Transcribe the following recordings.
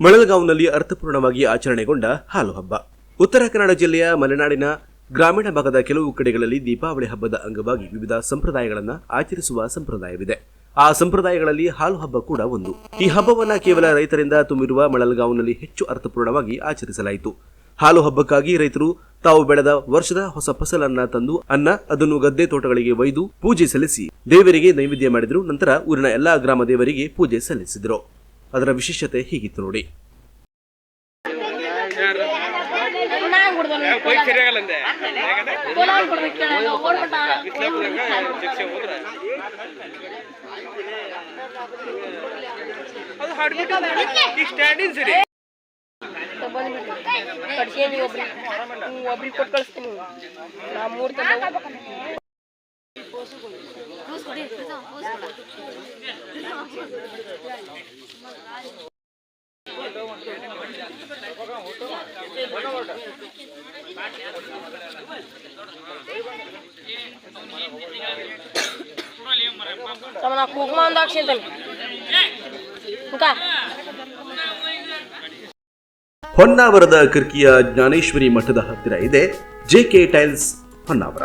ಮಳಲಗಾಂವ್ನಲ್ಲಿ ಅರ್ಥಪೂರ್ಣವಾಗಿ ಆಚರಣೆಗೊಂಡ ಹಾಲು ಹಬ್ಬ. ಉತ್ತರ ಕನ್ನಡ ಜಿಲ್ಲೆಯ ಮಲೆನಾಡಿನ ಗ್ರಾಮೀಣ ಭಾಗದ ಕೆಲವು ಕಡೆಗಳಲ್ಲಿ ದೀಪಾವಳಿ ಹಬ್ಬದ ಅಂಗವಾಗಿ ವಿವಿಧ ಸಂಪ್ರದಾಯಗಳನ್ನು ಆಚರಿಸುವ ಸಂಪ್ರದಾಯವಿದೆ. ಆ ಸಂಪ್ರದಾಯಗಳಲ್ಲಿ ಹಾಲು ಹಬ್ಬ ಕೂಡ ಒಂದು. ಈ ಹಬ್ಬವನ್ನ ಕೇವಲ ರೈತರಿಂದ ತುಂಬಿರುವ ಮಳಲಗಾಂವ್ನಲ್ಲಿ ಹೆಚ್ಚು ಅರ್ಥಪೂರ್ಣವಾಗಿ ಆಚರಿಸಲಾಯಿತು. ಹಾಲು ಹಬ್ಬಕ್ಕಾಗಿ ರೈತರು ತಾವು ಬೆಳೆದ ವರ್ಷದ ಹೊಸ ಫಸಲನ್ನ ತಂದು ಅನ್ನ, ಅದನ್ನು ಗದ್ದೆ ತೋಟಗಳಿಗೆ ಒಯ್ದು ಪೂಜೆ ಸಲ್ಲಿಸಿ ದೇವರಿಗೆ ನೈವೇದ್ಯ ಮಾಡಿದರು. ನಂತರ ಊರಿನ ಎಲ್ಲಾ ಗ್ರಾಮ ದೇವರಿಗೆ ಪೂಜೆ ಸಲ್ಲಿಸಿದರು. ಅದರ ವಿಶೇಷತೆ ಹೀಗಿತ್ತು ನೋಡಿ. ಒಬ್ರಿಗೆ ಕೊಟ್ಟು ಕಳಿಸ್ತೀನಿ. ನಾ ಮೂರು ತಮ್ಮ ಹೊನ್ನಾವರದ ಕಿರ್ಕಿಯ ಜ್ಞಾನೇಶ್ವರಿ ಮಠದ ಹತ್ತಿರ ಇದೆ ಜೆಕೆ ಟೈಲ್ಸ್ ಹೊನ್ನಾವರ.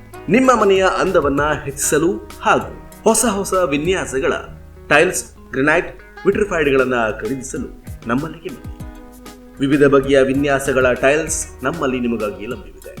ನಿಮ್ಮ ಮನೆಯ ಅಂದವನ್ನ ಹೆಚ್ಚಿಸಲು ಹಾಗೂ ಹೊಸ ಹೊಸ ವಿನ್ಯಾಸಗಳ ಟೈಲ್ಸ್, ಗ್ರೆನೈಟ್, ವಿಟ್ರಿಫೈಡ್ಗಳನ್ನು ಖರೀದಿಸಲು ನಮ್ಮಲ್ಲಿಗೆ ವಿವಿಧ ಬಗೆಯ ವಿನ್ಯಾಸಗಳ ಟೈಲ್ಸ್ ನಮ್ಮಲ್ಲಿ ನಿಮಗಾಗಿ ಲಭ್ಯವಿದೆ.